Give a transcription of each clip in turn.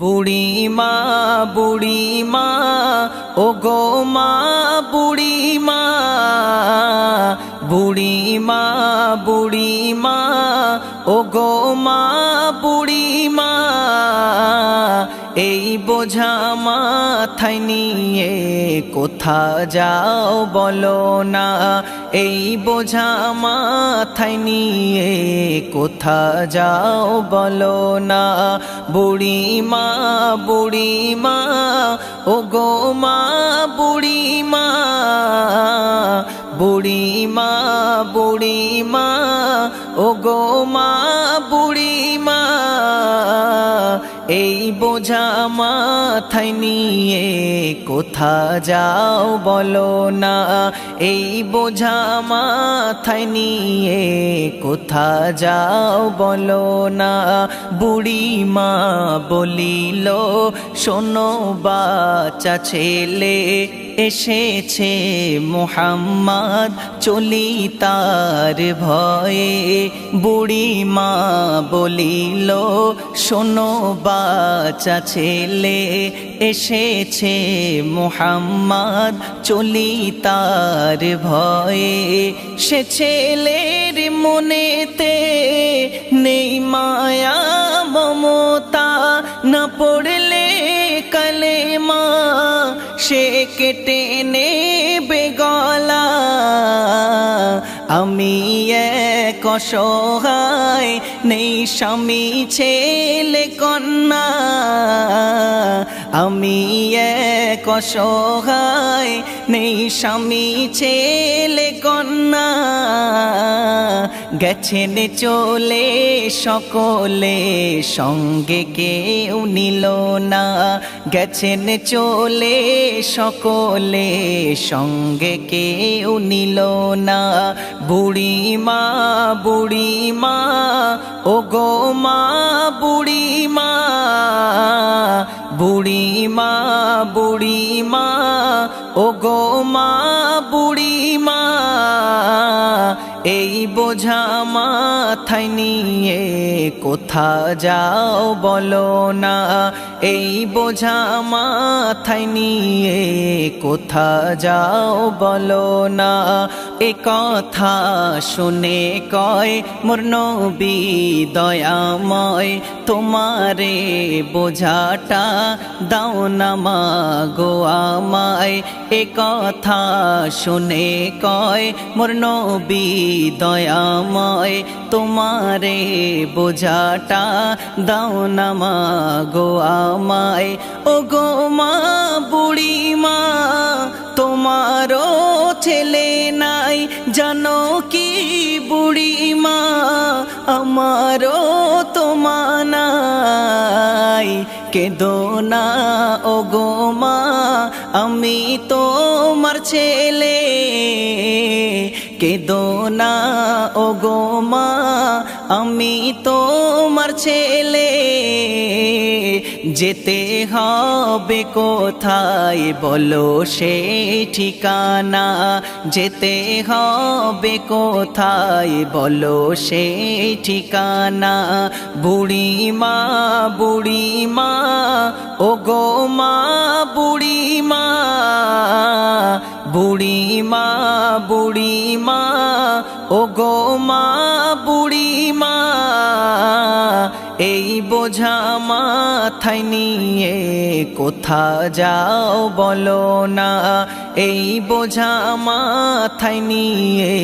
বুড়িমা বুড়িমা ও গো মা, বুড়িমা বুড়িমা বুড়িমা ও গো মা, বুড়িমা, এই বোঝা মাথায় নিয়ে কোথা যাও বলো না, এই বোঝা মাথায় নিয়ে কোথা যাও বলো না। বুড়িমা বুড়িমা ও গো মা বুড়িমা বুড়িমা বুড়িমা ও গো মা বুড়িমা এই বোঝা মাথায় নিয়ে কোথা যাও বলো না। এই বোঝা মাথায় নিয়ে কোথা যাও বলো না। বুড়ি মা বলিল, শোনো বাচ্চা ছেলে এসেছে মোহাম্মদ চলি তার ভয়ে। বুড়িমা বলিল, শোনো বাচ্চা ছেলে, এসেছে মোহাম্মদ চলি তার ভয়ে। সে ছেলের মনেতে নেই মায়া, মমতা, না পড়লে কালেমা। সে আমি এক অসহায় নেই স্বামী ছেলে কন্যা। আমি এক অসহায় নেই স্বামী, ছেলে, কন্যা। গেছেন চলে সকলে, সঙ্গে কেউ নিল না। গেছেন চলে সকলে, সঙ্গে কেউ নিল না। বুড়িমা বুড়িমা ও গো মা, বুড়িমা। বুড়িমা বুড়িমা ও গো মা, বুড়ি মা, এই বোঝা মাথায় নিয়ে কোথা যাও বলো না। এই বোঝা মাথায় নিয়ে কোথা যাও বলো না। এ কথা শুনে কয়, মোর দয়াময়, তোমারে বোঝাটা দাও না মা গো আমায়। এ কথা শুনে কয়, মোর নবী দয়াময়, তোমারে বোঝাটা দাও না মা গো আমায়। ও গো আমারও তো মানাই কেদো না ও গো মা, আমি তোমার ছেলে। কেদো না ও গো মা, আমি তোমার ছেলে। যেতে হবে কোথায় বলো সে ঠিকানা? যেতে হবে কোথায় বলো সে ঠিকানা? বুড়িমা বুড়িমা ও গো মা, বুড়িমা বুড়িমা বুড়িমা ও গো মা এই বোঝা মাথায় নিয়ে কোথা যাও বলো না। এই বোঝা মাথায় নিয়ে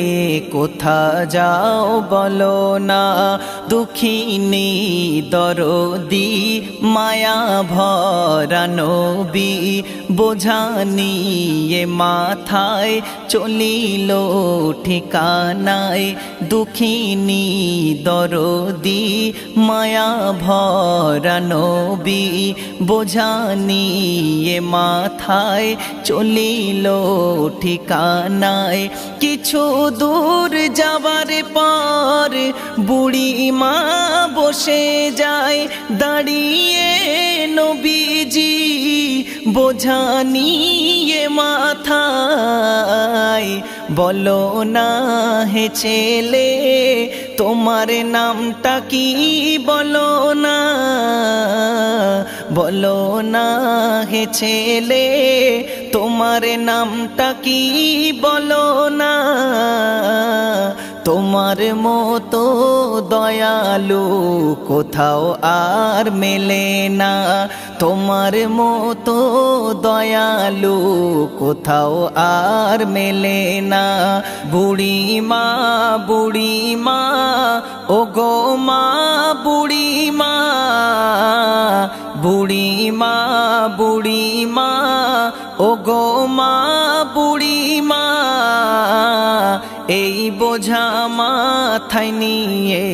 কোথা যাও বলো না। দুঃখিনী দরদি মায়া ভরা নবী, বোঝা নিয়ে মাথায় চলিল ঠিকানায়। দুঃখিনী দরদি মায়া ভরা নবী, বোঝা নিয়ে মাথায় চলিল ঠিকানায়। কিছু দূর যাবার পর বুড়ি মা বসে যায়। দাঁড়িয়ে নবীজি বোঝানিয়ে মাথায়। বলো না হে ছেলে, তোমার নামটা কি? বলো না। বলো না হে ছেলে, তোমার নামটা কি? বলো না। তোমার মতো দয়ালু কোথাও আর মেলে না। তোমার মতো দয়ালু কোথাও আর মেলে না। বুড়ি মা বুড়ি মা ও গো মা বুড়ি মা বুড়ি মা ও গো মা বুড়ি মা এই বোঝা মাথায় নিয়ে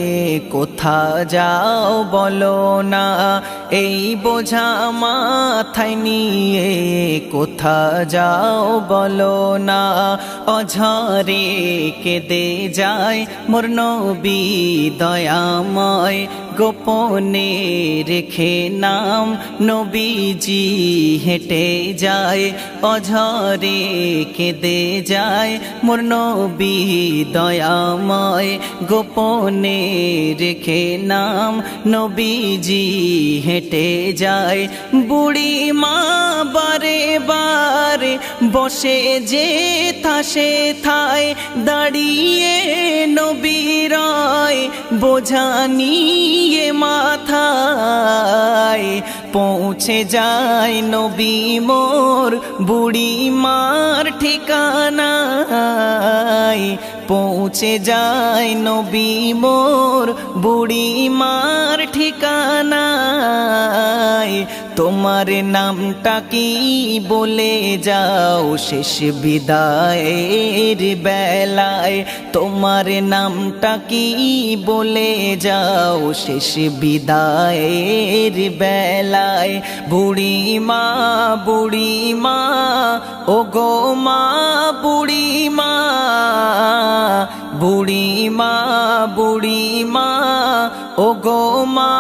কোথা যাও বলো না। এই বোঝা মাথায় নিয়ে কোথা যাও বলো না। অঝরে কেঁদে যায় মোর নবী দয়াময়। গোপনে রেখে নাম নবীজি হেঁটে যায়। অঝরে কেঁদে যায় মোর নবী দয়াময়। গোপনে রেখে নাম নবীজি হেঁটে যায়। বুড়ি মা বারে বারে বসে যে থাসে থায়। দাঁড়িয়ে নবীরায় বোঝানিয়ে মাথায়। পৌঁছে যায় নবী মোর বুড়ি মার ঠিকানায়। পৌঁছে যায় নবী মোর বুড়ি মার ঠিকানায়। তোমার নামটা কি বলে যাও শেষ বিদায়ের বেলায়? তোমার নামটা কি বলে যাও শেষ বিদায়ের বেলায়? বুড়ি মা বুড়ি মা ও গো মা বুড়ি মা বুড়ি মা বুড়ি মা ও গো মা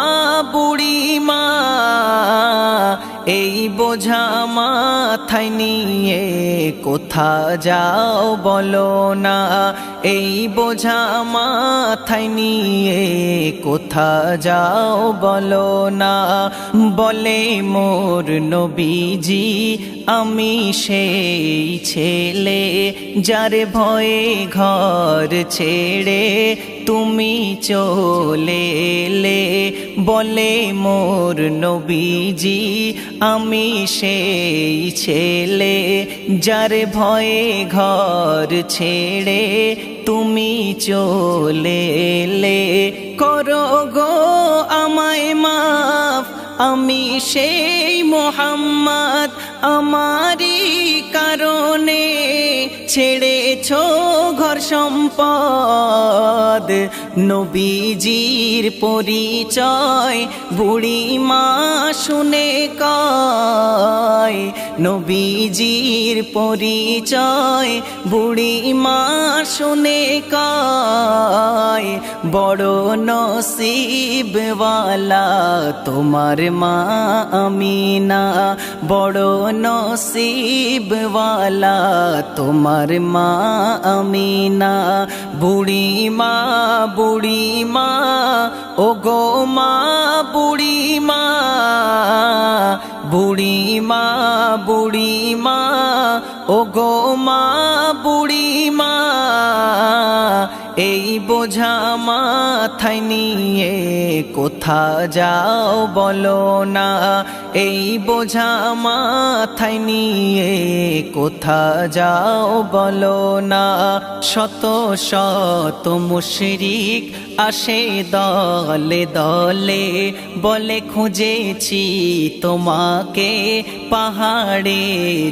এই বোঝা মাথায় নিয়ে কোথা যাও বলো না। এই বোঝা মাথায় নিয়ে কোথা যাও বলো না। বলে মোর নবীজি, আমি সেই ছেলে যার ভয়ে ঘর ছেড়ে তুমি চলে বলে, মোর নবীজি, আমি সেই ছেলে যার ভয়ে ঘর ছেড়ে তুমি চলে এলে। করো গো আমায় মাফ, আমি সেই মোহাম্মদ, আমারই কারণে ছেড়েছ ঘর সম্পদ। নবীজির পরিচয় বুড়ি মা শুনে কয়, নবীজির পরিচয় বুড়ি মা শুনে কয়, বড় নসিবওয়ালা তোমার মা আমিনা, বড় নসিবওয়ালা তোমার মা আমিনা। বুড়ি মা বুড়ি মা ও গো মা বুড়ি মা বুড়ি মা বুড়ি মা ও গো মা বুড়ি মা এই বোঝা মাথায় নিয়ে কোথা যাও বলো না। এই বোঝা মাথায় নিয়ে কোথা যাও বলো না। শত শত মুশরিক আসে দলে দলে, বলে খুঁজেছি তোমাকে পাহাড়ে,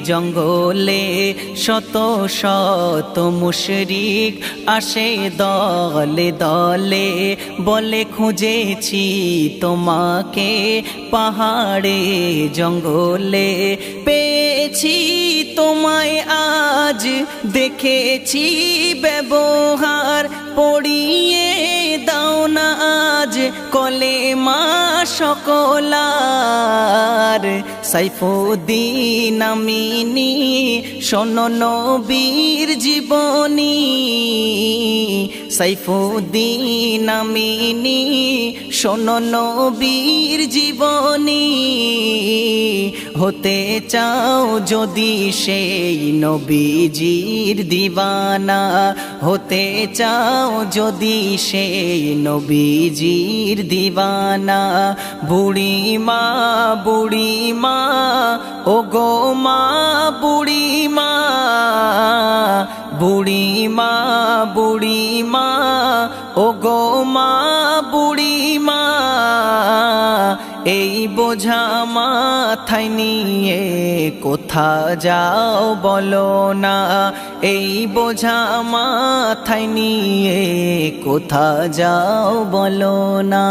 জঙ্গলে। শত শত মুশরিক আসে দলে দলে, বলে খুঁজেছি তোমাকে পাহাড়ে। জঙ্গলে পেয়েছি, তোমায় আজ দেখেছি। ব্যবহার পড়িয়ে দাও না আজ কলে মা সকলার। সাইফুদ্দিন আমিনী, শোনো নবীর জীবনী। সাইফুদ্দিন আমিনী, শোনো নবীর জীবনী। হতে চাও যদি সেই নবীজির দিবানা। হতে চাও যদি সেই নবীজির দিবানা। বুড়ি মা বুড়ি মা ও গো মা বুড়ি মা বুড়ি মা বুড়ি মা ও গো মা বুড়ি মা এই বোঝা মাথায় নিয়ে কোথা যাও বলো না, এই বোঝা মাথায় নিয়ে কোথা যাও বলো না।